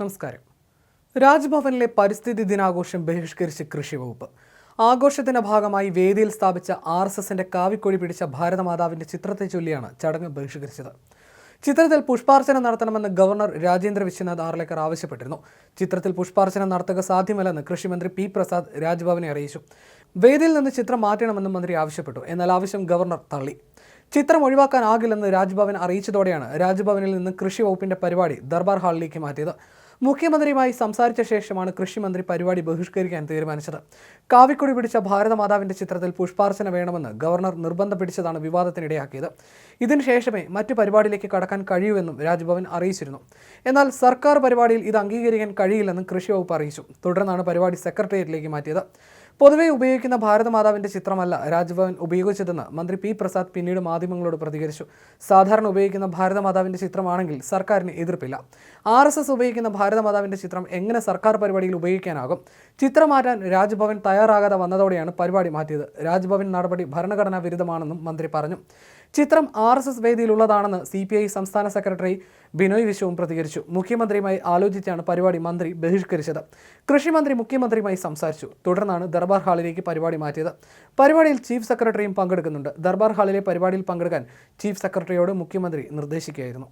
നമസ്കാരം. രാജ്ഭവനിലെ പരിസ്ഥിതി ദിനാഘോഷം ബഹിഷ്കരിച്ച് കൃഷി വകുപ്പ്. ആഘോഷത്തിന്റെ ഭാഗമായി വേദിയിൽ സ്ഥാപിച്ച ആർ എസ് എസിന്റെ കാവിക്കൊടി പിടിച്ച ഭാരതമാതാവിന്റെ ചിത്രത്തെ ചൊല്ലിയാണ് ചടങ്ങ് ബഹിഷ്കരിച്ചത്. ചിത്രത്തിൽ പുഷ്പാർച്ചന നടത്തണമെന്ന് ഗവർണർ രാജേന്ദ്ര വിശ്വനാഥ് ആർലേക്കർ ആവശ്യപ്പെട്ടിരുന്നു. ചിത്രത്തിൽ പുഷ്പാർച്ചന നടത്തുക സാധ്യമല്ലെന്ന് കൃഷിമന്ത്രി പി പ്രസാദ് രാജ്ഭവനെ അറിയിച്ചു. വേദിയിൽ നിന്ന് ചിത്രം മാറ്റണമെന്നും മന്ത്രി ആവശ്യപ്പെട്ടു. എന്നാൽ ആവശ്യം ഗവർണർ തള്ളി. ചിത്രം ഒഴിവാക്കാനാകില്ലെന്ന് രാജ്ഭവൻ അറിയിച്ചതോടെയാണ് രാജ്ഭവനിൽ നിന്ന് കൃഷി വകുപ്പിന്റെ പരിപാടി ദർബാർ ഹാളിലേക്ക് മാറ്റിയത്. മുഖ്യമന്ത്രിയുമായി സംസാരിച്ച ശേഷമാണ് കൃഷിമന്ത്രി പരിപാടി ബഹിഷ്കരിക്കാൻ തീരുമാനിച്ചത്. കാവിക്കൊടി പിടിച്ച ഭാരതമാതാവിന്റെ ചിത്രത്തിൽ പുഷ്പാർച്ചന വേണമെന്ന് ഗവർണർ നിർബന്ധം പിടിച്ചതാണ് വിവാദത്തിനിടയാക്കിയത്. ഇതിനുശേഷമേ മറ്റു പരിപാടിയിലേക്ക് കടക്കാൻ കഴിയൂവെന്നും രാജ്ഭവൻ അറിയിച്ചിരുന്നു. എന്നാൽ സർക്കാർ പരിപാടിയിൽ ഇത് അംഗീകരിക്കാൻ കഴിയില്ലെന്നും കൃഷി വകുപ്പ് അറിയിച്ചു. തുടർന്നാണ് പരിപാടി സെക്രട്ടേറിയറ്റിലേക്ക് മാറ്റിയത്. പൊതുവെ ഉപയോഗിക്കുന്ന ഭാരതമാതാവിന്റെ ചിത്രമല്ല രാജ്ഭവൻ ഉപയോഗിച്ചതെന്ന് മന്ത്രി പി പ്രസാദ് പിന്നീട് മാധ്യമങ്ങളോട് പ്രതികരിച്ചു. സാധാരണ ഉപയോഗിക്കുന്ന ഭാരതമാതാവിന്റെ ചിത്രമാണെങ്കിൽ സർക്കാരിന് എതിർപ്പില്ല. ആർ എസ് എസ് ഉപയോഗിക്കുന്ന ഭാരതമാതാവിന്റെ ചിത്രം എങ്ങനെ സർക്കാർ പരിപാടിയിൽ ഉപയോഗിക്കാനാകും? ചിത്രം മാറ്റാൻ രാജ്ഭവൻ തയ്യാറാകാതെ വന്നതോടെയാണ് പരിപാടി മാറ്റിയത്. രാജ്ഭവൻ നടപടി ഭരണഘടനാ വിരുദ്ധമാണെന്നും മന്ത്രി പറഞ്ഞു. ചിത്രം ആർ എസ് എസ് വേദിയിലുള്ളതാണെന്ന് സി പി ഐ സംസ്ഥാന സെക്രട്ടറി ബിനോയ് വിശ്വവും പ്രതികരിച്ചു. മുഖ്യമന്ത്രിയുമായി ആലോചിച്ചാണ് പരിപാടി മന്ത്രി ബഹിഷ്കരിച്ചത്. കൃഷിമന്ത്രി മുഖ്യമന്ത്രിയുമായി സംസാരിച്ചു. തുടർന്നാണ് ദർബാർ ഹാളിലേക്ക് പരിപാടി മാറ്റിയത്. പരിപാടിയിൽ ചീഫ് സെക്രട്ടറിയും പങ്കെടുക്കുന്നുണ്ട്. ദർബാർ ഹാളിലെ പരിപാടിയിൽ പങ്കെടുക്കാൻ ചീഫ് സെക്രട്ടറിയോട് മുഖ്യമന്ത്രി നിർദ്ദേശിക്കുകയായിരുന്നു.